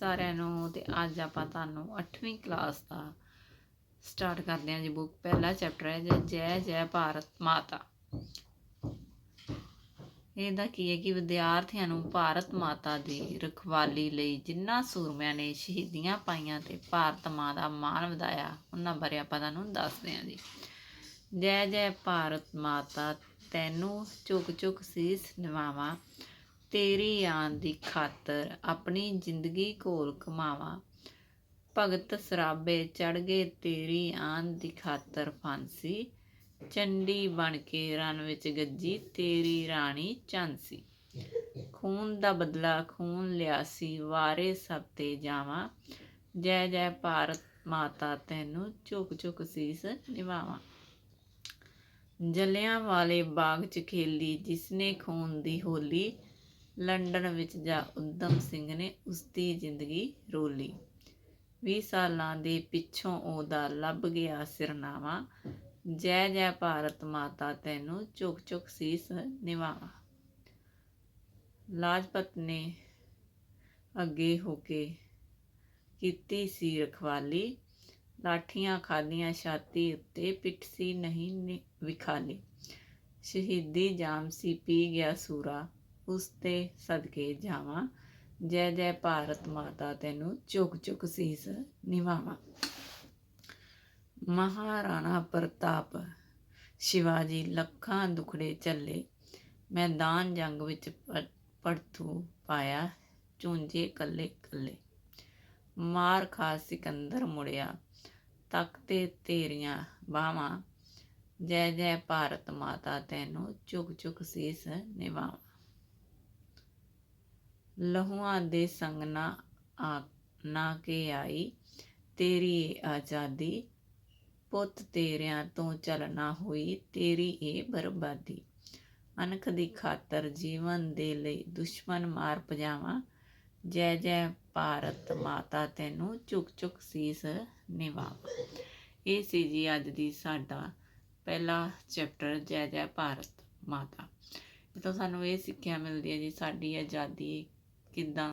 ਸਾਰਿਆਂ ਨੂੰ ਤੇ ਅੱਜ ਆਪਾਂ ਤੁਹਾਨੂੰ 8ਵੀਂ ਕਲਾਸ ਦਾ ਸਟਾਰਟ ਕਰਦੇ ਹਾਂ ਜੀ ਬੁੱਕ ਪਹਿਲਾ ਚੈਪਟਰ ਹੈ ਜੈ ਜੈ ਭਾਰਤ ਮਾਤਾ। ਇਹਦਾ ਕੀ ਹੈ ਕਿ ਵਿਦਿਆਰਥੀਆਂ ਨੂੰ ਭਾਰਤ ਮਾਤਾ ਦੀ ਰਖਵਾਲੀ ਲਈ ਜਿਨ੍ਹਾਂ ਸੂਰਮਿਆਂ ਨੇ ਸ਼ਹੀਦੀਆਂ ਪਾਈਆਂ ਤੇ ਭਾਰਤ ਮਾਂ ਦਾ ਮਾਣ ਵਧਾਇਆ, ਉਹਨਾਂ ਬਾਰੇ ਆਪਾਂ ਤੁਹਾਨੂੰ ਦੱਸਦੇ ਹਾਂ ਜੀ। ਜੈ ਜੈ ਭਾਰਤ ਮਾਤਾ, ਤੈਨੂੰ ਝੁਕ ਝੁਕ ਸੀਸ ਨਿਵਾਵਾਂ ਤੇਰੀ ਆਨ ਦੀ ਖਾਤਰ ਆਪਣੀ ਜ਼ਿੰਦਗੀ ਘੋਲ ਕਮਾਵਾਂ ਭਗਤ ਸਰਾਬੇ ਚੜ ਗਏ ਤੇਰੀ ਆਨ ਦੀ ਖਾਤਰ ਫਾਂਸੀ। ਚੰਡੀ ਬਣ ਕੇ ਰਨ ਵਿੱਚ ਗੱਜੀ ਤੇਰੀ ਰਾਣੀ ਝਾਂਸੀ। ਖੂਨ ਦਾ ਬਦਲਾ ਖੂਨ ਲਿਆ ਸੀ, ਵਾਰੇ ਸਭ ਤੇ ਜਾਵਾਂ। ਜੈ ਜੈ ਭਾਰਤ ਮਾਤਾ ਤੈਨੂੰ ਝੁਕ ਝੁਕ ਸੀਸ ਨਿਵਾਵਾਂ ਜਲਿਆਂ ਵਾਲੇ ਬਾਗ 'ਚ ਖੇਲੀ, ਜਿਸਨੇ ਖੂਨ ਦੀ ਹੋਲੀ ਲੰਡਨ ਵਿੱਚ ਜਾ ਉਦਮ ਸਿੰਘ ਨੇ ਉਸ ਦੀ ਜ਼ਿੰਦਗੀ ਰੋਲੀ 20 ਸਾਲਾਂ ਦੇ ਪਿੱਛੋਂ ਉਹਦਾ ਲੱਭ ਗਿਆ ਸਿਰਨਾਵਾ। ਜੈ ਜੈ ਭਾਰਤ ਮਾਤਾ ਤੈਨੂੰ ਝੁਕ ਝੁਕ ਸੀਸ ਨਿਵਾਵਾ। ਲਾਜਪਤ ਨੇ ਅੱਗੇ ਹੋ ਕੇ ਕੀਤੀ ਸੀ ਰਖਵਾਲੀ। ਲਾਠੀਆਂ ਖਾਲੀਆਂ ਛਾਤੀ ਉੱਤੇ, ਪਿੱਠ ਸੀ ਨਹੀਂ ਨਿ- ਵਿਖਾਲੀ। ਸ਼ਹੀਦੀ ਜਾਮ ਸੀ, ਪੀ ਗਿਆ ਸੂਰਾ। ਉਸ ਤੇ ਸਦਕੇ ਜਾਵਾਂ। ਜੈ ਜੈ ਭਾਰਤ ਮਾਤਾ ਤੈਨੂੰ ਝੁਕ ਝੁਕ ਸੀਸ ਨਿਵਾਵਾਂ। ਮਹਾਰਾਣਾ ਪ੍ਰਤਾਪ ਸ਼ਿਵਾਜੀ ਲੱਖਾਂ ਦੁਖੜੇ ਚੱਲੇ। ਮੈਦਾਨ ਜੰਗ ਵਿੱਚ ਪ- ਪੜਥੂ ਪਾਇਆ ਝੁੰਜੇ ਕੱਲੇ ਕੱਲੇ। ਮਾਰ ਖਾ ਸਿਕੰਦਰ ਮੁੜਿਆ ਤਖਤੇ ਤੇਰੀਆਂ ਬਾਹਾਂ। ਜੈ ਜੈ ਭਾਰਤ ਮਾਤਾ ਤੈਨੂੰ ਝੁਕ ਝੁਕ ਸੀਸ ਨਿਵਾਵਾਂ। ਲਹੂਆਂ ਦੇ ਸੰਗ ਨਾ ਆ, ਨਾ ਕੇ ਆਈ। ਤੇਰੀ ਆਜ਼ਾਦੀ ਪੁੱਤ ਤੇਰਿਆਂ ਤੋਂ ਚਲਣਾ ਹੋਈ, ਤੇਰੀ ਇਹ ਬਰਬਾਦੀ। ਅਨਖ ਦੀ ਖਾਤਰ ਜੀਵਨ ਦੇ ਲਈ ਦੁਸ਼ਮਣ ਮਾਰ ਪਜਾਵਾਂ ਜੈ ਜੈ ਭਾਰਤ ਮਾਤਾ ਤੈਨੂੰ ਝੁਕ ਝੁਕ ਸੀਸ ਨਿਵਾਵਾਂ। ਇਹ ਸੀ ਜੀ ਅੱਜ ਦੀ ਸਾਡਾ ਪਹਿਲਾ ਚੈਪਟਰ, ਜੈ ਜੈ ਭਾਰਤ ਮਾਤਾ। ਇਹ ਤੋਂ ਸਾਨੂੰ ਇਹ ਸਿੱਖਿਆ ਮਿਲਦੀ ਹੈ ਜੀ, ਸਾਡੀ ਆਜ਼ਾਦੀ ਕਿੱਦਾਂ